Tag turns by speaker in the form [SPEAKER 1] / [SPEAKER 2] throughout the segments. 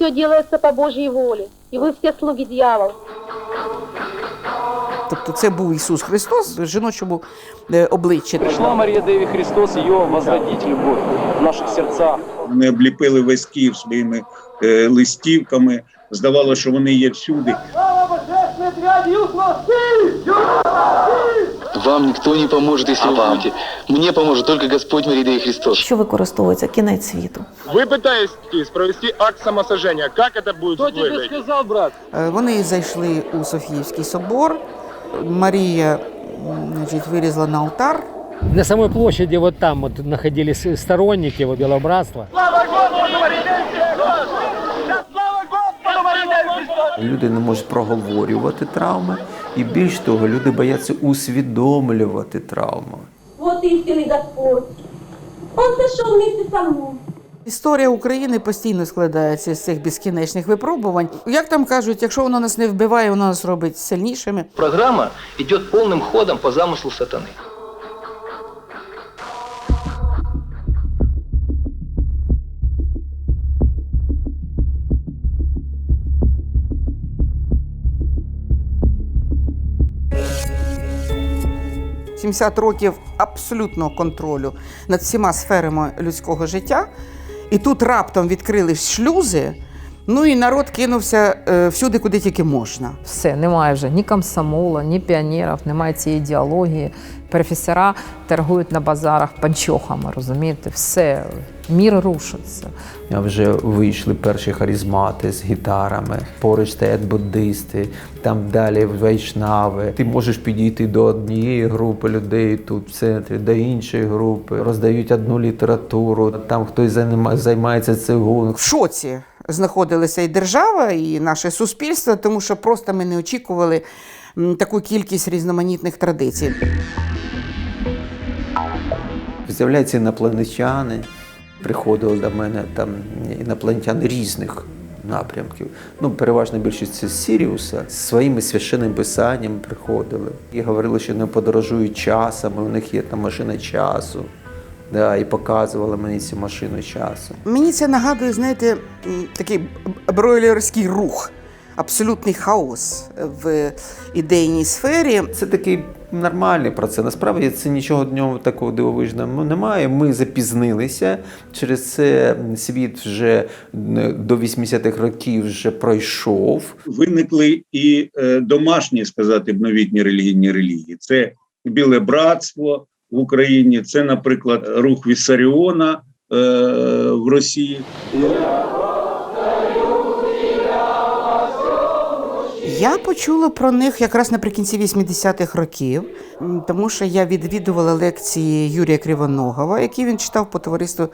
[SPEAKER 1] все делается по Божьей воле. И вы все слуги дьявола.
[SPEAKER 2] Тобто це був Ісус Христос в жіночому е, обличчі.
[SPEAKER 3] Пришла Мария Деви Христос ее возродить любовь в наших сердцах.
[SPEAKER 4] Вони обліпили весь Київ своїми е, листівками. Здавалося, що вони є всюди.
[SPEAKER 5] Вам никто не поможет, если вы будете. Мне поможет только Господь Мария и Христос.
[SPEAKER 6] Що використовується кінець світу.
[SPEAKER 7] Вы пытаетесь провести акт самосожжения. Как это будет
[SPEAKER 3] Кто тебе
[SPEAKER 7] выглядеть?
[SPEAKER 3] сказал, брат?
[SPEAKER 2] Е, Вони зайшли у Софіївський собор. Марія м, значить, вилізла на алтар.
[SPEAKER 8] На самой площади вот там вот находились сторонники его Белобратства.
[SPEAKER 9] Люди не можуть проговорювати травми, і більш того, люди бояться усвідомлювати травму.
[SPEAKER 1] Вот истинный Господь. Он сошел вместе со мной.
[SPEAKER 2] Історія України постійно складається з цих безкінечних випробувань. Як там кажуть, якщо воно нас не вбиває, воно нас робить сильнішими.
[SPEAKER 3] Программа идет полным ходом по замыслу сатаны. –
[SPEAKER 2] 70 років абсолютного контролю над всіма сферами людського життя. І тут раптом відкрились шлюзи. Ну і народ кинувся е, всюди, куди тільки можна.
[SPEAKER 10] Все, немає вже ні комсомола, ні піонерів, немає цієї ідеології. Професора торгують на базарах панчохами, розумієте? Все, мір рушиться.
[SPEAKER 9] А вже вийшли перші харизмати з гітарами. Поруч стоять буддисти, там далі вайшнави. Ти можеш підійти до однієї групи людей тут в центрі, до іншої групи. Роздають одну літературу. Там хтось займа- займається цигун.
[SPEAKER 2] В шоці знаходилися і держава, і наше суспільство, тому що просто ми не очікували таку кількість різноманітних традицій.
[SPEAKER 9] З'являються інопланетяни. Приходили до мене там інопланетяни різних напрямків. Ну, переважна більшість це з Сіріуса. З своїми священним писанням приходили. І говорили, що вони подорожують часами, у них є там машина часу. Да, і показували мені цю машину часу.
[SPEAKER 2] Мені це нагадує, знаєте, такий бройлерський рух, абсолютний хаос в ідейній сфері.
[SPEAKER 9] Це такий нормальний процес. Насправді це нічого в ньому такого дивовижного немає. Ми запізнилися. Через це світ вже до 80-х років вже пройшов.
[SPEAKER 4] Виникли і е, домашні, сказати б, новітні релігійні релігії. Це біле братство в Україні, це, наприклад, рух Віссаріона е, в Росії.
[SPEAKER 2] Я почула про них якраз наприкінці 80-х років, тому що я відвідувала лекції Юрія Кривоногова, які він читав по товариству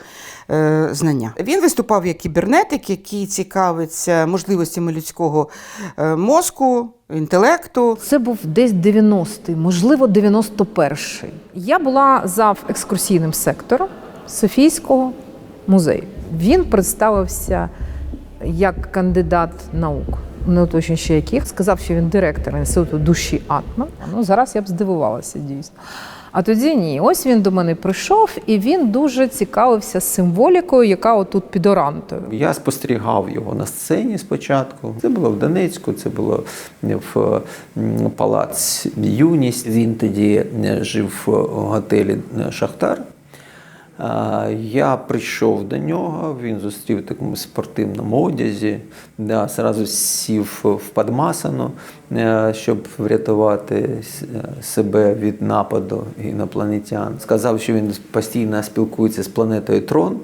[SPEAKER 2] е, знання. Він виступав як кібернетик, який цікавиться можливостями людського е, мозку, інтелекту.
[SPEAKER 10] Це був десь 90-й, можливо, 91-й. Я була зав екскурсійним сектором Софійського музею. Він представився як кандидат наук. Не уточнюю ще яких, сказав, що він директор інституту душі Атман. Ну зараз я б здивувалася дійсно. А тоді ні. Ось він до мене прийшов, і він дуже цікавився символікою, яка отут під орантою.
[SPEAKER 9] Я спостерігав його на сцені спочатку. Це було в Донецьку, це було в палац Юність. Він тоді е, жив в готелі е, Шахтар. Я прийшов до нього, він зустрів в такому спортивному одязі, да, зразу сів в падмасану, е, щоб врятувати себе від нападу інопланетян. Сказав, що він постійно спілкується з планетою Трон.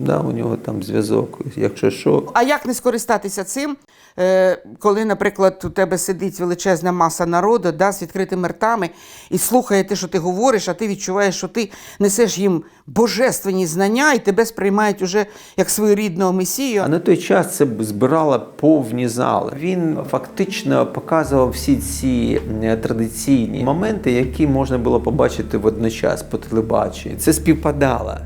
[SPEAKER 9] Да, у нього там зв'язок, якщо що.
[SPEAKER 2] А як не скористатися цим, е, коли, наприклад, у тебе сидить величезна маса народу да, з відкритими ртами і слухає те, що ти говориш, а ти відчуваєш, що ти несеш їм божественні знання, і тебе сприймають уже як своєрідного месію.
[SPEAKER 9] А на той час це збирало повні зали. Він фактично показував всі ці традиційні моменти, які можна було побачити водночас по телебаченню. Це співпадало.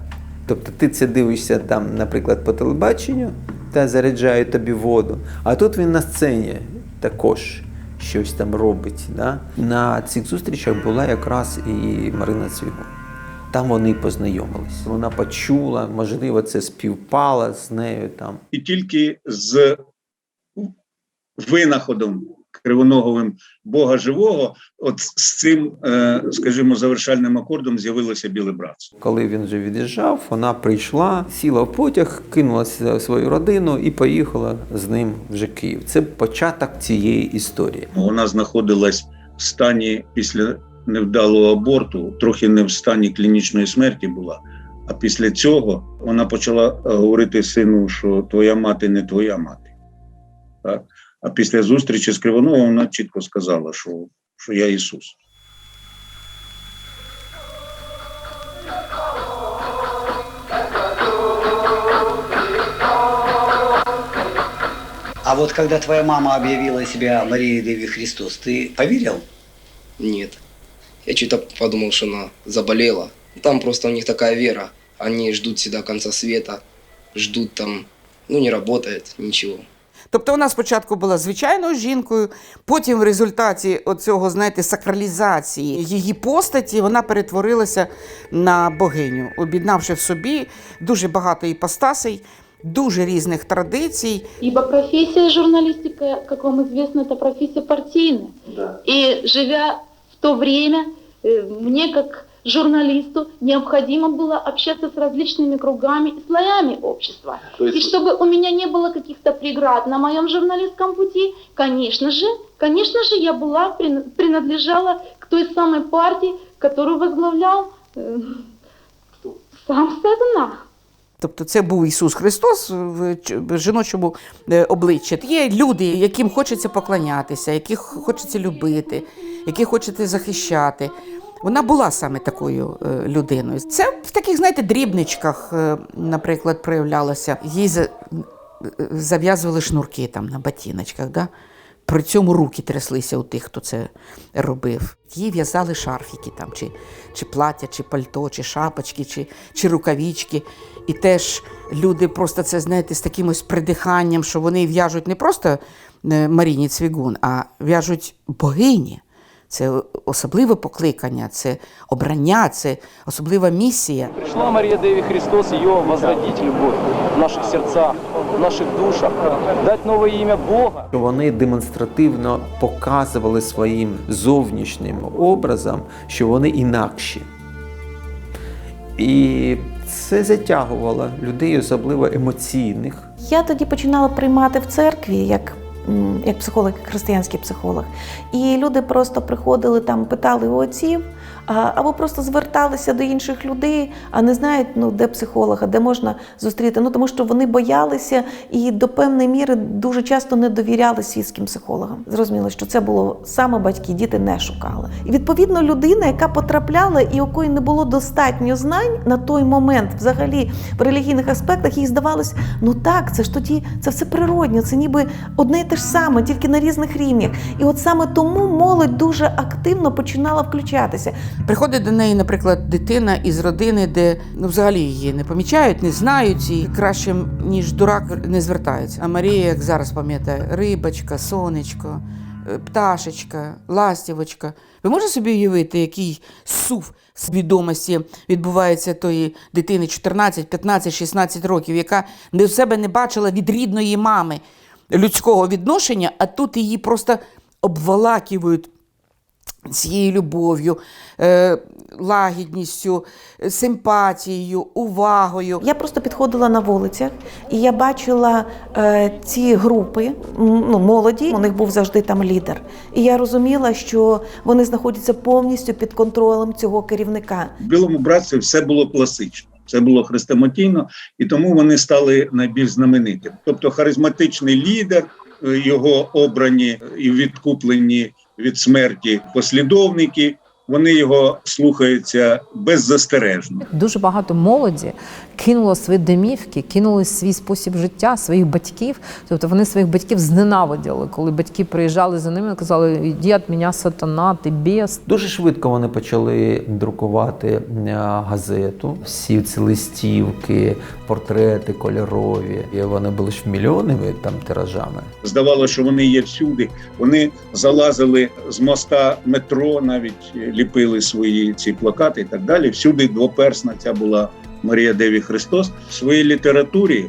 [SPEAKER 9] Тобто ти це дивишся там, наприклад, по телебаченню та заряджають тобі воду. А тут він на сцені також щось там робить. Да? На цих зустрічах була якраз і Марина Цвігун. Там вони познайомились. Вона почула, можливо, це співпало з нею там.
[SPEAKER 4] І тільки з винаходом кривоноговим Бога живого, от з цим, е, скажімо, завершальним акордом з'явилося біле братство.
[SPEAKER 9] Коли він вже від'їжджав, вона прийшла, сіла в потяг, кинулася в свою родину і поїхала з ним вже Київ. Це початок цієї історії.
[SPEAKER 4] Вона знаходилась в стані після невдалого аборту, трохи не в стані клінічної смерті була. А після цього вона почала е, говорити сину, що твоя мати не твоя мати. Так? А після зустрічі з Кривоновим вона чітко сказала, що, що я Ісус.
[SPEAKER 11] А вот когда твоя мама объявила себя Марией Деви Христос, ты поверил?
[SPEAKER 12] Нет. Я что-то подумал, что она заболела. Там просто у них такая вера. Они ждут всегда конца света, ждут там, ну не работает, ничего.
[SPEAKER 2] Тобто вона спочатку була звичайною жінкою, потім в результаті оцього, знаєте, сакралізації її постаті вона перетворилася на богиню, об'єднавши в собі дуже багато іпостасей, дуже різних традицій.
[SPEAKER 1] Ибо профессия журналистика, как вам известно, это профессия партийная. И живя в то время, э, мне как журналисту необходимо было общаться с различными кругами и слоями общества. И чтобы у меня не было каких-то преград на моем журналистском пути, конечно же, конечно же, я была, прин- принадлежала к той самой партии, которую возглавлял э, сам Сатана.
[SPEAKER 2] Тобто це був Ісус Христос в ч- в жіночому е, обличчі. Є люди, яким хочеться поклонятися, яких хочеться любити, яких хочеться захищати. Вона була саме такою е, людиною. Це в таких, знаєте, дрібничках, е, наприклад, проявлялося. Їй е, зав'язували шнурки там на ботиночках. Да? При цьому руки тряслися у тих, хто це робив. Їй в'язали шарфіки там, чи, чи плаття, чи пальто, чи шапочки, чи, чи рукавички. І теж люди просто це, знаєте, з таким ось придиханням, що вони в'яжуть не просто Маріні Цвігун, а в'яжуть богині. Це особливе покликання, це обрання, це особлива місія.
[SPEAKER 3] Пришла Мария Деви Христос ее возродить любовь в наших сердцах, в наших душах, дать новое имя Бога.
[SPEAKER 9] Вони демонстративно показували своїм зовнішнім образом, що вони інакші. І це затягувало людей, особливо емоційних.
[SPEAKER 6] Я тоді починала приймати в церкві як, як психолог, як християнський психолог. І люди просто приходили там, питали у отців, або просто зверталися до інших людей, а не знають, ну де психолога, де можна зустріти. Ну тому що вони боялися і до певної міри дуже часто не довіряли світським психологам. Зрозуміло, що це було саме батьки, діти не шукали. І відповідно людина, яка потрапляла і якої не було достатньо знань на той момент, взагалі в релігійних аспектах, їй здавалось, ну так, це ж тоді це все природньо, це ніби одне і те ж саме, тільки на різних рівнях. І от саме тому молодь дуже активно починала включатися.
[SPEAKER 2] Приходить до неї, наприклад, дитина із родини, де ну, взагалі її не помічають, не знають, і краще, ніж дурак, не звертаються. А Марія, як зараз пам'ятає, рибочка, сонечко, е, пташечка, ластівочка. Ви можете собі уявити, який сув свідомості відбувається тої дитини 14, 15, 16 років, яка не в себе не бачила від рідної мами людського відношення, а тут її просто обволакують цією любов'ю, е, лагідністю, е, симпатією, увагою.
[SPEAKER 6] Я просто підходила на вулицях, і я бачила е, ці групи ну, молоді. У них був завжди там лідер. І я розуміла, що вони знаходяться повністю під контролем цього керівника.
[SPEAKER 4] В білому братстві все було класично. Це було хрестоматійно, і тому вони стали найбільш знаменитим. Тобто харизматичний лідер, його обрані і відкуплені від смерті послідовники. Вони його слухаються беззастережно.
[SPEAKER 10] Дуже багато молоді кинуло свої домівки, кинули свій спосіб життя, своїх батьків. Тобто вони своїх батьків зненавиділи, коли батьки приїжджали за ними і казали, іди від мене сатана, ти бес.
[SPEAKER 9] Дуже швидко вони почали друкувати е, газету. Всі ці листівки, портрети кольорові. І вони були ж мільйонними там тиражами.
[SPEAKER 4] Здавалося, що вони є всюди. Вони залазили з моста метро, навіть е, ліпили свої ці плакати і так далі. Всюди двоперсна ця була Марія Деві Христос. В своїй літературі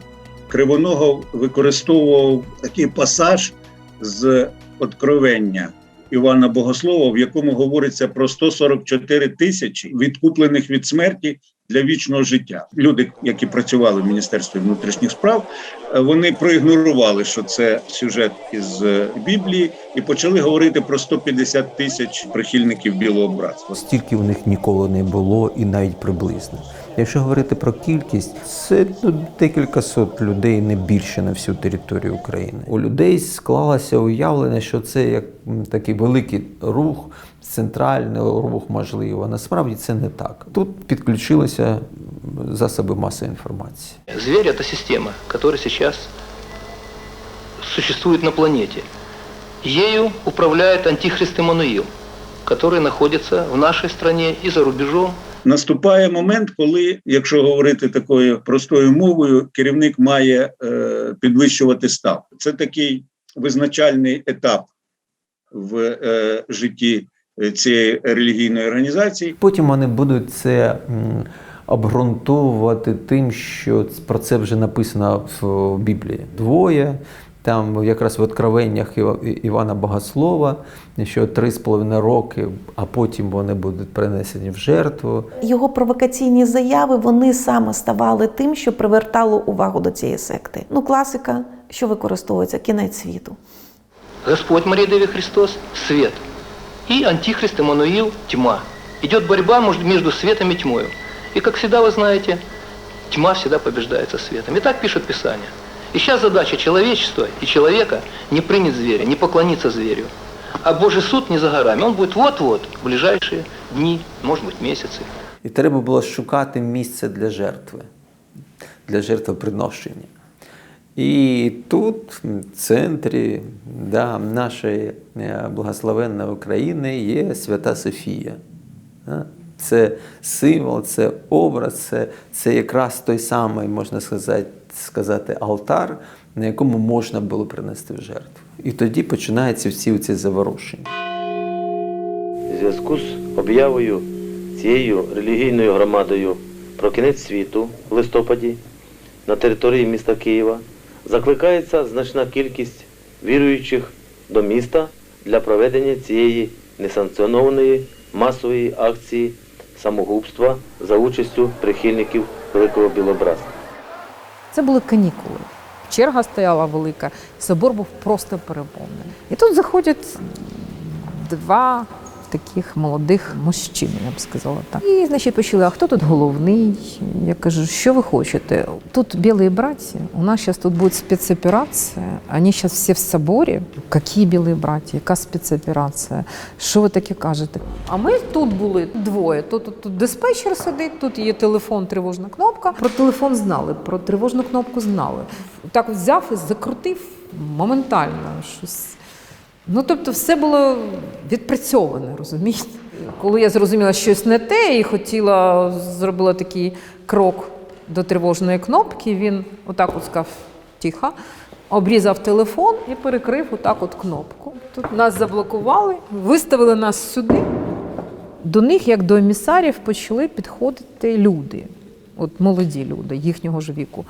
[SPEAKER 4] Кривоногов використовував такий пасаж з откровення Івана Богослова, в якому говориться про 144 тисячі відкуплених від смерті для вічного життя. Люди, які працювали в Міністерстві внутрішніх справ, е, вони проігнорували, що це сюжет із е, Біблії, і почали говорити про 150 тисяч прихильників білого братства.
[SPEAKER 9] Стільки у них ніколи не було і навіть приблизно. Якщо говорити про кількість, це ну, декілька сот людей, не більше на всю територію України. У людей склалося уявлення, що це як такий великий рух, центральний рух можливо. Насправді це не так. Тут підключилися засоби масової інформації.
[SPEAKER 5] Зверь – это система, которая сейчас существует на планете. Ею управляет антихрист Иммануил, который находится в нашей стране и за рубежом.
[SPEAKER 4] Наступає момент, коли, якщо говорити такою простою мовою, керівник має е, підвищувати ставку. Це такий визначальний етап в е, житті цієї релігійної організації.
[SPEAKER 9] Потім вони будуть це обґрунтовувати тим, що про це вже написано в Біблії. Двоє. Там якраз в откровеннях Івана Богослова, що три з половиною роки, а потім вони будуть принесені в жертву.
[SPEAKER 6] Його провокаційні заяви вони саме ставали тим, що привертало увагу до цієї секти. Ну, класика, що використовується кінець світу.
[SPEAKER 5] Господь Мария Деви Христос – свет. И антихрист Иммануил – тьма. Идет борьба между- светом и тьмой. И, как всегда вы знаете, тьма всегда побеждается светом. И так пишет Писание. И сейчас задача человечества и человека не принять зверя, не поклониться зверю. А Божий суд не за горами. Он будет вот-вот, в ближайшие дни, может быть, месяцы.
[SPEAKER 9] І треба було шукати місце для жертви, для жертвоприношення. І тут, в центрі да, нашої е, благословенної України є Свята Софія. Це символ, це образ, це, це якраз той самий, можна сказати, сказати, алтар, на якому можна було принести в жертву. І тоді починаються всі ці заворушення.
[SPEAKER 13] В зв'язку з об'явою цією релігійною громадою про кінець світу в листопаді на території міста Києва закликається значна кількість віруючих до міста для проведення цієї несанкціонованої масової акції самогубства за участю прихильників Великого Білобраза.
[SPEAKER 10] Це були канікули. Черга стояла велика, собор був просто переповнений. І тут заходять два таких молодих мужчин, я б сказала так. І, значить, почали, а хто тут головний? Я кажу, що ви хочете? Тут білі браті, у нас зараз тут буде спецоперація, вони зараз всі в соборі. Які білі браті, яка спецоперація? Що ви таке кажете? А ми тут були двоє. Тут, тут, тут диспетчер сидить, тут є телефон, тривожна кнопка. Про телефон знали, про тривожну кнопку знали. Так взяв і закрутив моментально щось. Ну, тобто, все було відпрацьоване, розумієте? Коли я зрозуміла щось не те і хотіла зробила такий крок до тривожної кнопки, він отак от сказав тихо, обрізав телефон і перекрив отак от кнопку. Тут нас заблокували, виставили нас сюди. До них, як до емісарів, почали підходити люди, от молоді люди їхнього ж віку.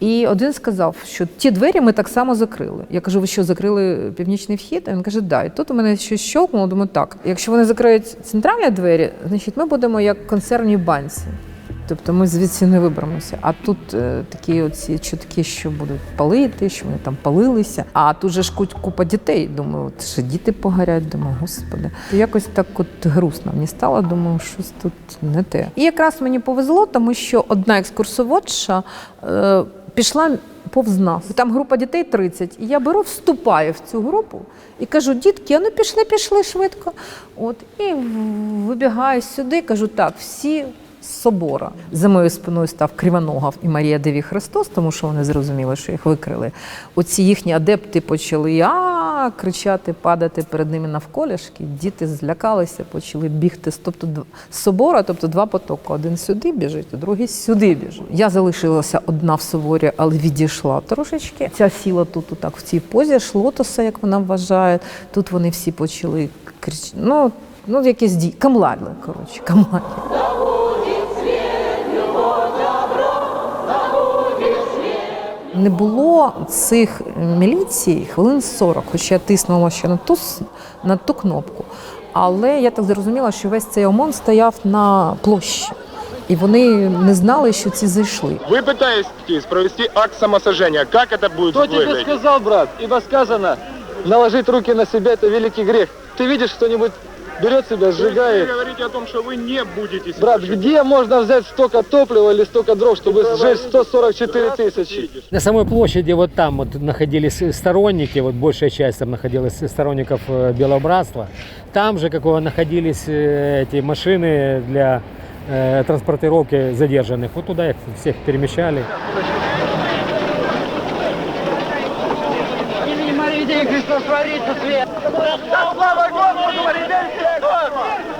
[SPEAKER 10] І один сказав, що ті двері ми так само закрили. Я кажу, ви що, закрили північний вхід? А він каже, да. І тут у мене щось щелкнуло, думаю, так. Якщо вони закриють центральні двері, значить ми будемо як в консервній банці. Тобто ми звідси не виберемося. А тут е, такі оці чутки, що будуть палити, що вони там палилися. А тут же ж купа дітей. Думаю, от ще діти погорять. Думаю, господи. Якось так от грустно мені стало. Думаю, щось тут не те. І якраз мені повезло, тому що одна екскурсоводша е, пішла повз нас. Там група дітей 30. І я беру, вступаю в цю групу і кажу, дітки, ну пішли, пішли швидко. От і вибігаю сюди, кажу, так, всі собора. За моєю спиною став Кривоногов і Марія Деві Христос, тому що вони зрозуміли, що їх викрили. Оці їхні адепти почали а кричати, падати перед ними навколішки. Діти злякалися, почали бігти з тобто з собора, тобто два потоки. Один сюди біжить, а другий сюди біжить. Я залишилася одна в соборі, але відійшла трошечки. Ця сіла тут, отак в цій позі шлотоса, як вона вважає. Тут вони всі почали кричати. Ну, Ну, якісь дії. Камладли, коротше, камладли. Не було цих міліцій хвилин 40, хоча я тиснула ще на ту, с- на ту кнопку. Але я так зрозуміла, що весь цей ОМОН стояв на площі. І вони не знали, що ці зайшли.
[SPEAKER 7] Вы пытаетесь провести акт самосожжения. Как это будет
[SPEAKER 3] Кто тебе
[SPEAKER 7] выглядеть?
[SPEAKER 3] сказал, брат? Ибо сказано, наложить руки на себя – это великий грех. Ты видишь, кто-нибудь берет себя,
[SPEAKER 7] есть Вы
[SPEAKER 3] сжигает.
[SPEAKER 7] говорите о том, что вы не будете
[SPEAKER 3] Брат, где можно взять столько топлива или столько дров, чтобы
[SPEAKER 7] Вы
[SPEAKER 3] сжечь
[SPEAKER 7] говорите,
[SPEAKER 3] 144
[SPEAKER 7] раз
[SPEAKER 3] тысячи?
[SPEAKER 8] На самой площади вот там вот находились сторонники, вот большая часть там находилась сторонников э, Белого Братства. Там же, как его, находились э, эти машины для э, транспортировки задержанных. Вот туда их всех перемещали.
[SPEAKER 3] Христос творится свет! Сейчас слава Господу,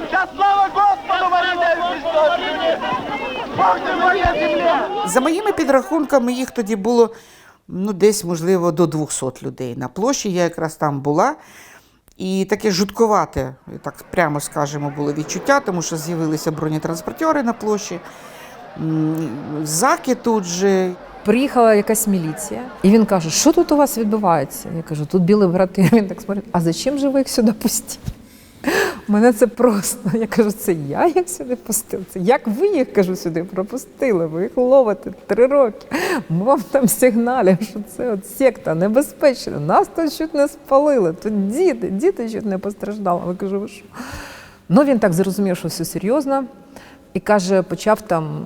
[SPEAKER 3] Сейчас слава Господу, Бог ты моя земля!
[SPEAKER 2] За моїми підрахунками, їх тоді було ну, десь, можливо, до 200 людей. На площі я якраз там була. І таке жутковате, так прямо скажемо, було відчуття, тому що з'явилися бронетранспортери на площі. Заки тут же.
[SPEAKER 10] Приїхала якась міліція, і він каже, що тут у вас відбувається? Я кажу, тут білі брати. Він так смотрить, а зачем же ви їх сюди пустили? Мене це просто. Я кажу, це я їх сюди пустив. Це як ви їх кажу сюди пропустили? Ви їх ловите три роки. Ми вам там сигналимо, що це от секта небезпечна. Нас тут чуть не спалили. Тут діти, діти чуть не постраждали. Я кажу, ви що? Ну він так зрозумів, що все серйозно. І каже, почав там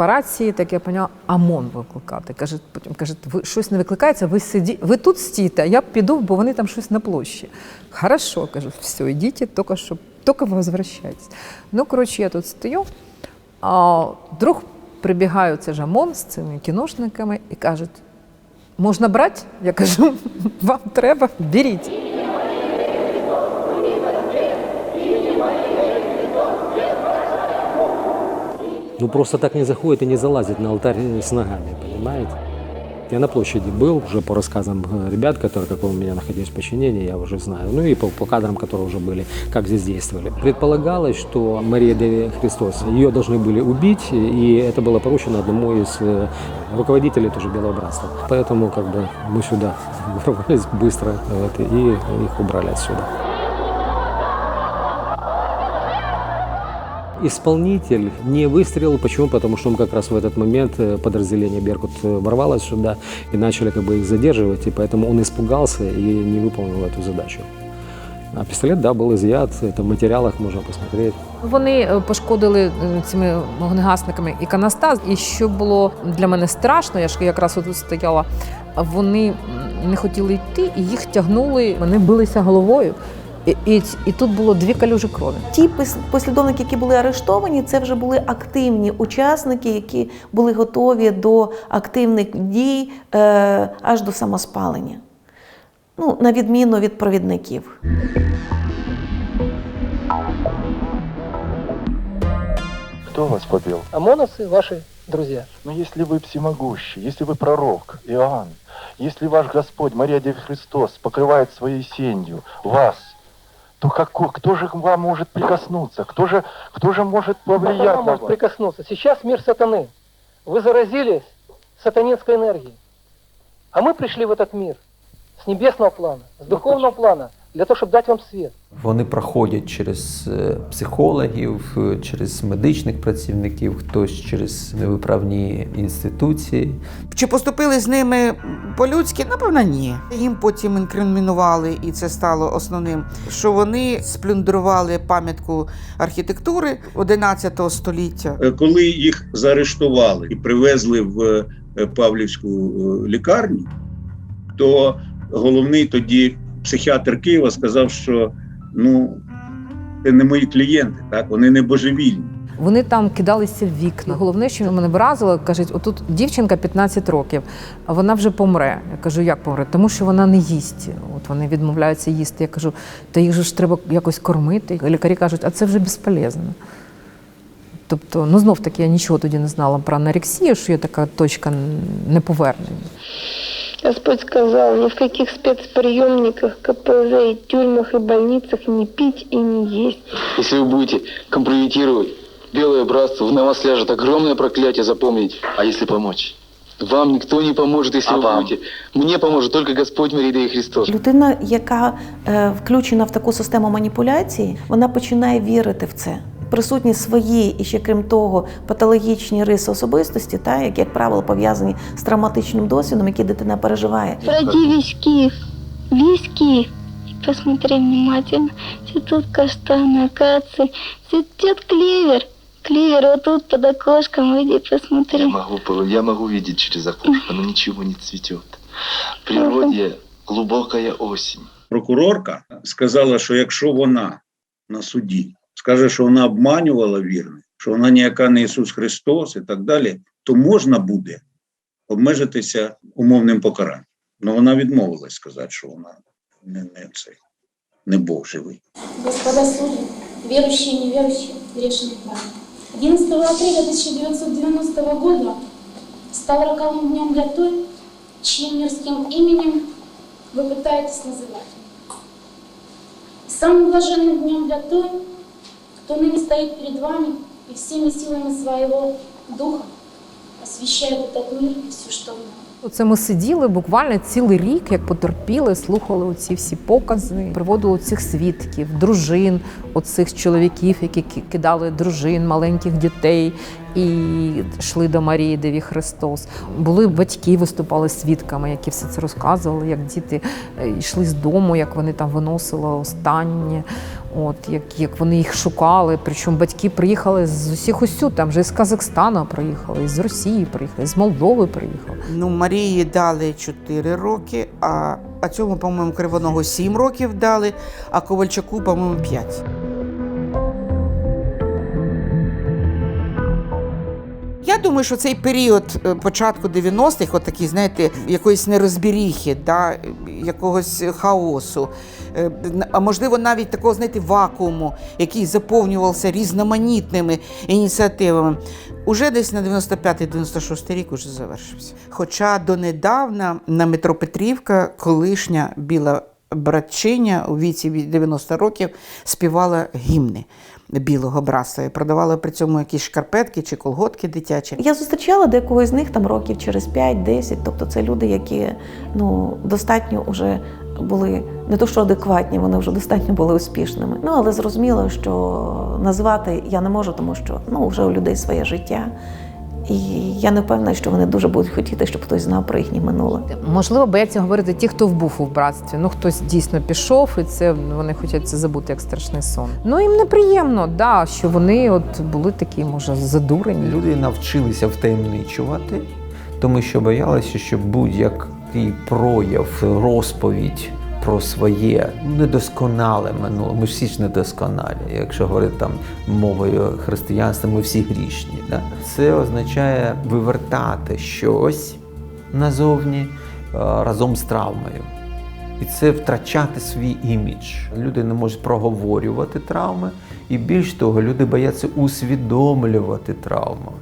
[SPEAKER 10] по рації, так я поняла, ОМОН викликати. Каже, потім каже, ви щось не викликається, ви сиді, ви тут стійте, а я піду, бо вони там щось на площі. Хорошо, кажу, все, йдіть, тільки що, тільки возвращайтесь. Ну, коротше, я тут стою, а вдруг прибігає це ж ОМОН з цими кіношниками і кажуть, можна брати? Я кажу, вам треба, беріть.
[SPEAKER 8] Ну просто так не заходит и не залазит на алтарь с ногами, понимаете? Я на площади был, уже по рассказам э, ребят, которые как у меня находились в подчинении, я уже знаю, ну и по, по кадрам, которые уже были, как здесь действовали. Предполагалось, что Мария Деви Христос, ее должны были убить, и это было поручено одному из э, руководителей тоже Белого Братства. Поэтому как бы мы сюда ворвались быстро вот, и их убрали отсюда. Исполнитель не выстрелил. Почему? Потому что он как раз в этот момент э, подразделение «Беркут» э, ворвалось сюда и начали как бы их задерживать, и поэтому он испугался и не выполнил эту задачу. А пистолет, да, был изъят, это в материалах можно посмотреть.
[SPEAKER 10] Вони е, пошкодили е, цими вогнегасниками іконостас. І що було для мене страшно, я ж якраз тут стояла. Вони м, не хотіли йти, і їх тягнули. Вони билися головою. І, і, і тут було дві калюжі крові.
[SPEAKER 6] Ті пос- послідовники, які були арештовані, це вже були активні учасники, які були готові до активних дій е, аж до самоспалення. Ну, на відміну від провідників.
[SPEAKER 14] Кто вас побил?
[SPEAKER 5] ОМОНовцы ваши друзья.
[SPEAKER 14] Но если вы всемогущий, если вы пророк, Иоанн, если ваш Господь, Мария Дева Христос, покрывает своей сенью вас, то какой, кто же к вам может прикоснуться? Кто же, кто же может повлиять
[SPEAKER 5] Сатана
[SPEAKER 14] на
[SPEAKER 5] может
[SPEAKER 14] вас?
[SPEAKER 5] прикоснуться. Сейчас мир сатаны. Вы заразились сатанинской энергией. А мы пришли в этот мир с небесного плана, с духовного плана, для того, чтобы дать вам свет.
[SPEAKER 9] Вони проходять через е, психологів, е, через медичних працівників, хтось через невиправні інституції.
[SPEAKER 2] Чи поступили з ними по-людськи? Напевно, ні. Їм потім інкримінували, і це стало основним, що вони сплюндрували пам'ятку архітектури 11 століття.
[SPEAKER 4] Е, Коли їх заарештували і привезли в Павлівську лікарню, то головний тоді психіатр Києва сказав, що ну це не мої клієнти, так вони не божевільні.
[SPEAKER 10] Вони там кидалися в вікна. Головне, що мене вразило, кажуть, отут дівчинка 15 років, а вона вже помре. Я кажу, як помре? Тому що вона не їсть. От вони відмовляються їсти. Я кажу, та їх же ж треба якось кормити. Лікарі кажуть, а це вже безполезно. Тобто, ну знов таки я нічого тоді не знала про анорексію, що є така точка неповернення.
[SPEAKER 15] Господь сказал, ни в каких спецприемниках, КПЗ и тюрьмах и больницах не пить и не есть.
[SPEAKER 16] Если вы будете компрометировать белое братство, на вас ляжет огромное проклятие, запомните. А если помочь? Вам никто не поможет, если
[SPEAKER 11] А
[SPEAKER 16] вы
[SPEAKER 11] вам?
[SPEAKER 16] будете. Мне поможет только Господь Мария и Христос.
[SPEAKER 6] Людина, яка е, включена в таку систему маніпуляції, вона починає вірити в це. Присутні свої і ще крім того патологічні риси особистості, та як, як правило, пов'язані з травматичним досвідом, який дитина переживає.
[SPEAKER 15] Весь Киев, и посмотри внимательно. Цветут каштаны, акации, цветет клевер. Клевер вот тут под окошком, выйди посмотри.
[SPEAKER 16] Я могу, по- я могу видеть через окошко, но ничего не цветет. В природе глубокая осень.
[SPEAKER 4] Прокурорка сказала, що якщо вона на суді скаже, що вона обманювала вірних, що вона ніяка не Ісус Христос і так далі, то можна буде обмежитися умовним покаранням. Ну вона відмовилась сказати, що вона не, не цей, не Бог живий.
[SPEAKER 17] Господа судьи, верующие и неверующие, грешные правы. 11 апреля 1990 года стал роковым днем для той, чьим мирским именем вы пытаетесь называть. И самым блаженным днем для той, кто ныне стоит перед вами и всеми силами своего духа освещает этот мир и все, что в нем.
[SPEAKER 10] Оце ми сиділи буквально цілий рік, як потерпіли, слухали оці всі покази, приводили цих свідків, дружин, оцих чоловіків, які кидали дружин, маленьких дітей і йшли до Марії Деві Христос. Були батьки, виступали свідками, які все це розказували, як діти е, йшли з дому, як вони там виносили останнє. От як, як вони їх шукали. Причому батьки приїхали з усіх усю, там вже з Казахстану приїхали, з Росії приїхали, з Молдови приїхали.
[SPEAKER 2] Ну, Марії дали 4 роки, а, а цьому, по-моєму, Кривоного 7 років дали, а Ковальчаку, по-моєму, 5. Я думаю, що цей період е, початку 90-х, от знаєте, якоїсь нерозбіріхи, да, якогось хаосу, е, а можливо навіть такого, знаєте, вакууму, який заповнювався різноманітними ініціативами, уже десь на 95-96 рік уже завершився. Хоча донедавна на Митропетрівка колишня біла братчиня у віці від 90 років співала гімни білого браса і продавала при цьому якісь шкарпетки чи колготки дитячі.
[SPEAKER 6] Я зустрічала декого з них там років через 5-10. Тобто це люди, які ну достатньо вже були не то, що адекватні, вони вже достатньо були успішними. Ну але зрозуміло, що назвати я не можу, тому що ну вже у людей своє життя. І я не впевнена, що вони дуже будуть хотіти, щоб хтось знав про їхнє минуле.
[SPEAKER 10] Можливо, бояться говорити ті, хто вбув у братстві. Ну хтось дійсно пішов, і це вони хочуть це забути як страшний сон. Ну їм неприємно, да, що вони от були такі, може, задурені.
[SPEAKER 9] Люди навчилися втаємничувати, тому що боялися, що будь-який прояв, розповідь про своє недосконале минуле. Ми всі ж недосконалі. Якщо говорити там мовою християнства, ми всі грішні. Да? Це означає вивертати щось назовні е, разом з травмою. І це втрачати свій імідж. Люди не можуть проговорювати травми, і більш того, люди бояться усвідомлювати травму.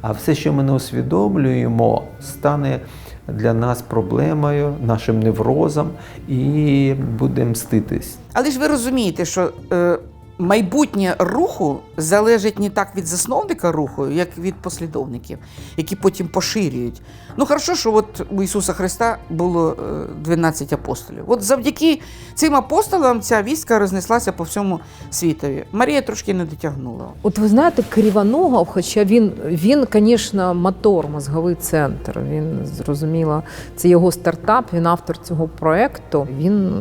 [SPEAKER 9] А все, що ми не усвідомлюємо, стане для нас проблемою, нашим неврозом, і буде мститись.
[SPEAKER 2] Але ж ви розумієте, що е, майбутнє руху залежить не так від засновника руху, як від послідовників, які потім поширюють. Ну, хорошо, що от у Ісуса Христа було е, 12 апостолів. От завдяки цим апостолам ця вістка рознеслася по всьому світові. Марія трошки не дотягнула.
[SPEAKER 10] От ви знаєте, Кривоногов, хоча він, він, звісно, мотор, мозговий центр. Він зрозуміло, це його стартап, він автор цього проекту. Він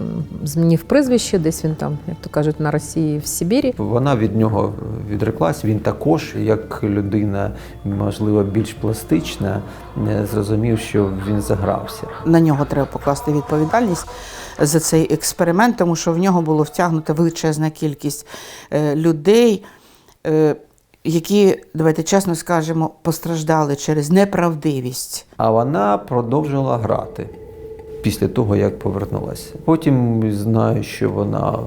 [SPEAKER 10] змінив прізвище, десь він там, як то кажуть, на Росії в Сибірі.
[SPEAKER 9] Вона від нього відреклась. Він також, як людина, можливо, більш пластична, не зрозумів, що він загрався.
[SPEAKER 2] На нього треба покласти відповідальність за цей експеримент, тому що в нього було втягнута величезна кількість е, людей, е, які, давайте чесно скажемо, постраждали через неправдивість.
[SPEAKER 9] А вона продовжила грати після того, як повернулася. Потім знаю, що вона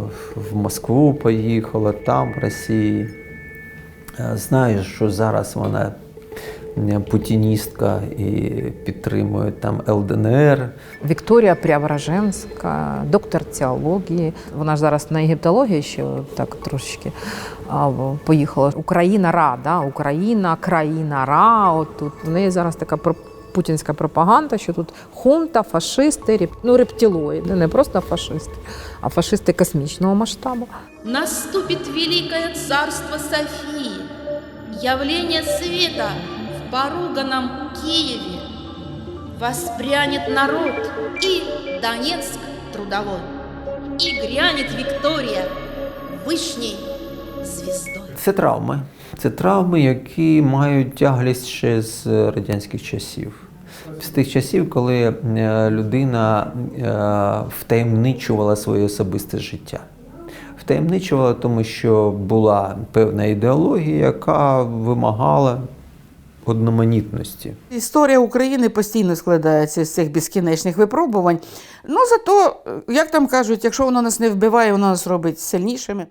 [SPEAKER 9] в Москву поїхала, там, в Росії. Е, Знаю, що зараз вона е, путіністка і підтримує там ЛДНР.
[SPEAKER 10] Вікторія Преображенська, доктор теології. Вона ж зараз на єгиптології ще так трошечки поїхала. Україна ра, да? Україна, країна ра. От тут в неї зараз така путінська пропаганда, що тут хунта, фашисти, реп... ну, рептилоїди, не просто фашисти, а фашисти космічного масштабу.
[SPEAKER 18] Наступит великое царство Софии, явление света в поруганном Киеве. Воспрянет народ и Донецк трудовой, и грянет Виктория вышней звездой.
[SPEAKER 9] Це травми. Це травми, які мають тяглість ще з радянських часів. З тих часів, коли е, людина е, втаємничувала своє особисте життя. Втаємничувала, тому що була певна ідеологія, яка вимагала одноманітності.
[SPEAKER 2] Історія України постійно складається з цих безкінечних випробувань. Ну зато, як там кажуть, якщо воно нас не вбиває, воно нас робить сильнішими.